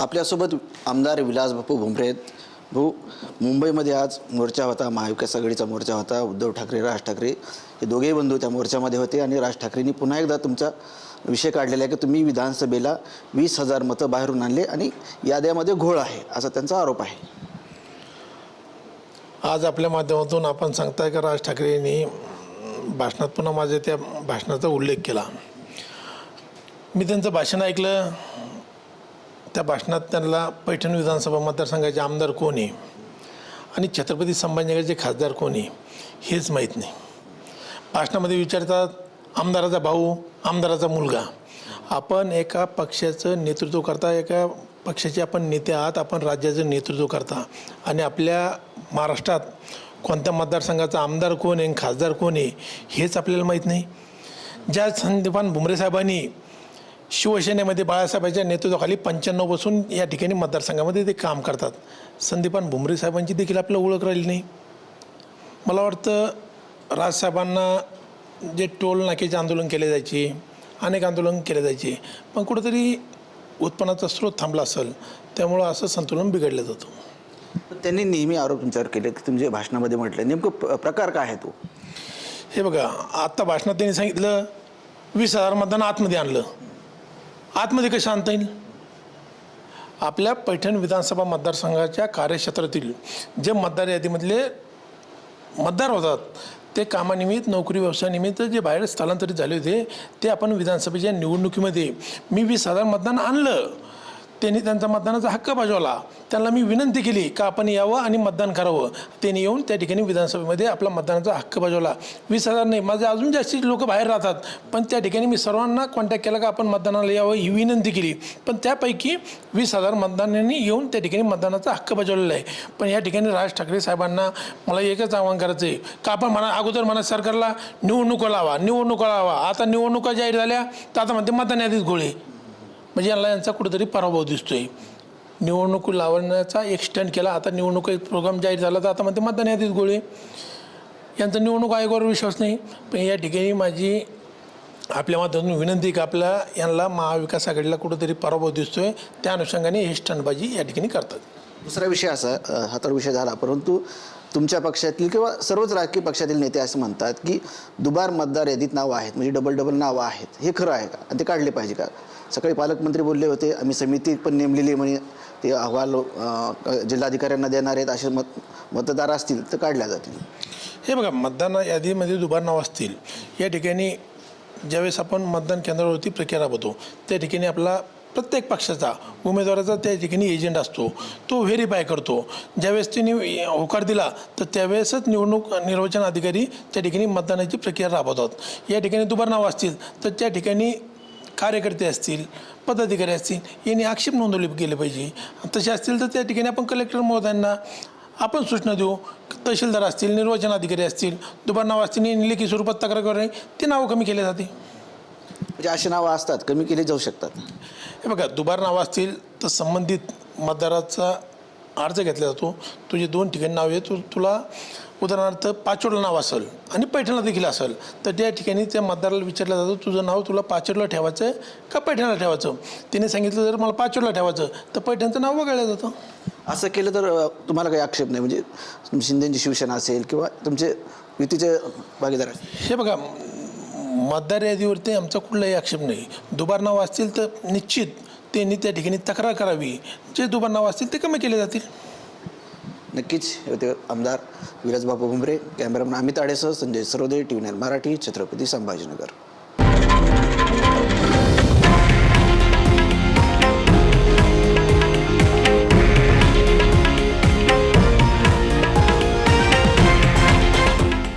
आपल्यासोबत आमदार विलास बापू भुमरे आहेत. भाऊ मुंबईमध्ये आज मोर्चा होता महाविकास आघाडीचा मोर्चा होता उद्धव ठाकरे राज ठाकरे हे दोघेही बंधू त्या मोर्चामध्ये होते आणि राज ठाकरेंनी पुन्हा एकदा तुमचा विषय काढलेला आहे की तुम्ही विधानसभेला वीस हजार मतं बाहेरून आणले आणि याद्यामध्ये घोळ आहे असा त्यांचा आरोप आहे. आज आपल्या माध्यमातून आपण सांगताय का राज ठाकरे यांनी भाषणात पुन्हा माझ्या त्या भाषणाचा उल्लेख केला. मी त्यांचं भाषण ऐकलं. त्या भाषणात त्यांना पैठण विधानसभा मतदारसंघाचे आमदार कोण आहे? आणि छत्रपती संभाजीनगरचे खासदार कोण आहे? हेच माहीत नाही. भाषणामध्ये विचारतात आमदाराचा भाऊ आमदाराचा मुलगा. आपण एका पक्षाचं नेतृत्व करता एका पक्षाचे आपण नेते आहात आपण राज्याचं नेतृत्व करता. आणि आपल्या महाराष्ट्रात कोणत्या मतदारसंघाचा आमदार कोण आहे आणि खासदार कोण आहे हेच आपल्याला माहीत नाही. ज्या संदीपान भुमरे साहेबांनी शिवसेनेमध्ये बाळासाहेबांच्या नेतृत्वाखाली पंच्याण्णवपासून या ठिकाणी मतदारसंघामध्ये ते काम करतात. संदीपान भुमरे साहेबांची देखील आपल्याला ओळख राहिली नाही. मला वाटतं राजसाहेबांना जे टोल नाक्याचे आंदोलन केले जायचे अनेक आंदोलन केले जायचे पण कुठंतरी उत्पन्नाचा स्रोत थांबला असेल त्यामुळं असं संतुलन बिघडलं जातं. त्यांनी नेहमी आरोप तुमच्यावर केले की तुमच्या भाषणामध्ये म्हटलं नेमकं प्रकार काय आहे तो? हे बघा आत्ता भाषणात त्यांनी सांगितलं वीस हजार मतदान आतमध्ये आणलं. आतमध्ये कशा आणता येईल? आपल्या पैठण विधानसभा मतदारसंघाच्या कार्यक्षेत्रातील जे मतदार यादीमधले मतदार होतात ते कामानिमित्त नोकरी व्यवसायानिमित्त जे बाहेर स्थलांतरित झाले होते ते आपण विधानसभेच्या निवडणुकीमध्ये मी वीस हजार मतदान आणलं. त्यांनी त्यांचा मतदानाचा हक्क बजावला. त्यांना मी विनंती केली का आपण यावं आणि मतदान करावं. त्यांनी येऊन त्या ठिकाणी विधानसभेमध्ये आपला मतदानाचा हक्क बजावला. वीस हजार नाही माझे अजून जास्तीत लोक बाहेर राहतात. पण त्या ठिकाणी मी सर्वांना कॉन्टॅक्ट केला का आपण मतदानाला यावं ही विनंती केली. पण त्यापैकी वीस हजार मतदानांनी येऊन त्या ठिकाणी मतदानाचा हक्क बजावलेला आहे. पण या ठिकाणी राज ठाकरे साहेबांना मला एकच आव्हान करायचं आहे का आपण म्हणा अगोदर म्हणा सरकारला निवडणुका लावा निवडणुका लावा. आता निवडणुका जाहीर झाल्या तर आता म्हणते मतदान यादीत गोळे. म्हणजे यांना यांचा कुठेतरी पराभव दिसतोय. निवडणूक लावण्याचा एक स्टंट केला. आता निवडणूक एक प्रोग्राम जाहीर झाला तर आता मध्ये मतदान यादीत गोळे. यांचा निवडणूक आयोगावर विश्वास नाही. पण या ठिकाणी माझी आपल्या माध्यमातून विनंती की आपल्या यांना महाविकास आघाडीला कुठंतरी पराभव दिसतोय. त्या अनुषंगाने हे स्टंटबाजी या ठिकाणी करतात. दुसरा विषय असा अ, हा तर विषय झाला. परंतु तुमच्या पक्षातील किंवा सर्वच राजकीय पक्षातील नेते असं म्हणतात की दुबार मतदार यादीत नावं आहेत म्हणजे डबल डबल नावं आहेत. हे खरं आहे का? आणि ते काढले पाहिजे का? सकाळी पालकमंत्री बोलले होते आम्ही समिती पण नेमलेली म्हणजे ते अहवाल जिल्हाधिकाऱ्यांना देणार आहेत असे मत मतदार असतील तर काढल्या जातील. हे बघा मतदान यादीमध्ये दुबार नाव असतील. या ठिकाणी ज्यावेळेस आपण मतदान केंद्रावरती प्रक्रिया राबवतो त्या ठिकाणी आपला प्रत्येक पक्षाचा उमेदवाराचा त्या ठिकाणी एजंट असतो. तो व्हेरीफाय करतो. ज्यावेळेस त्यांनी होकार दिला तर त्यावेळेसच निवडणूक निर्वाचन अधिकारी त्या ठिकाणी मतदानाची प्रक्रिया राबवतात. या ठिकाणी दुबार नाव असतील तर त्या ठिकाणी कार्यकर्ते असतील पदाधिकारी असतील यांनी आक्षेप नोंदवले गेले पाहिजे. तसे असतील तर त्या ठिकाणी आपण कलेक्टर महोदयांना आपण सूचना देऊ. तहसीलदार असतील निर्वाचन अधिकारी असतील दुबार नाव असतील यांनी लेखी स्वरूपात तक्रार करणे ते नावं कमी केले जाते म्हणजे अशी नावं असतात कमी केली जाऊ शकतात. हे बघा दुबार नावं असतील तर संबंधित मतदाराचा अर्ज घेतला जातो. तुझे दोन ठिकाणी नाव आहे तू तुला उदाहरणार्थ पाचोडला नाव असेल आणि पैठणला देखील असेल तर त्या ठिकाणी त्या मतदाराला विचारलं जातं तुझं नाव तुला पाचोडला ठेवायचं आहे का पैठणला ठेवायचं? तिने सांगितलं जर मला पाचोडला ठेवायचं तर पैठणचं नाव वगळलं जातं. असं केलं तर अ, तुम्हाला काही आक्षेप नाही? म्हणजे शिंदेची शिवसेना असेल किंवा तुमचे युतीचे भागीदार असतील हे बघा मतदार यादीवरती आमचा कुठलाही आक्षेप नाही. दुबार नाव असतील तर निश्चित त्यांनी त्या ठिकाणी तक्रार करावी. जे दुबार नाव असतील ते कमी केले जातील. नक्कीच. हे होते आमदार विलासबाबू भुमरे कॅमेरामन अमित आडेसह संजय सरोदे टी व्ही मराठी छत्रपती संभाजीनगर.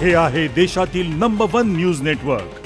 हे आहे देशातील नंबर वन न्यूज नेटवर्क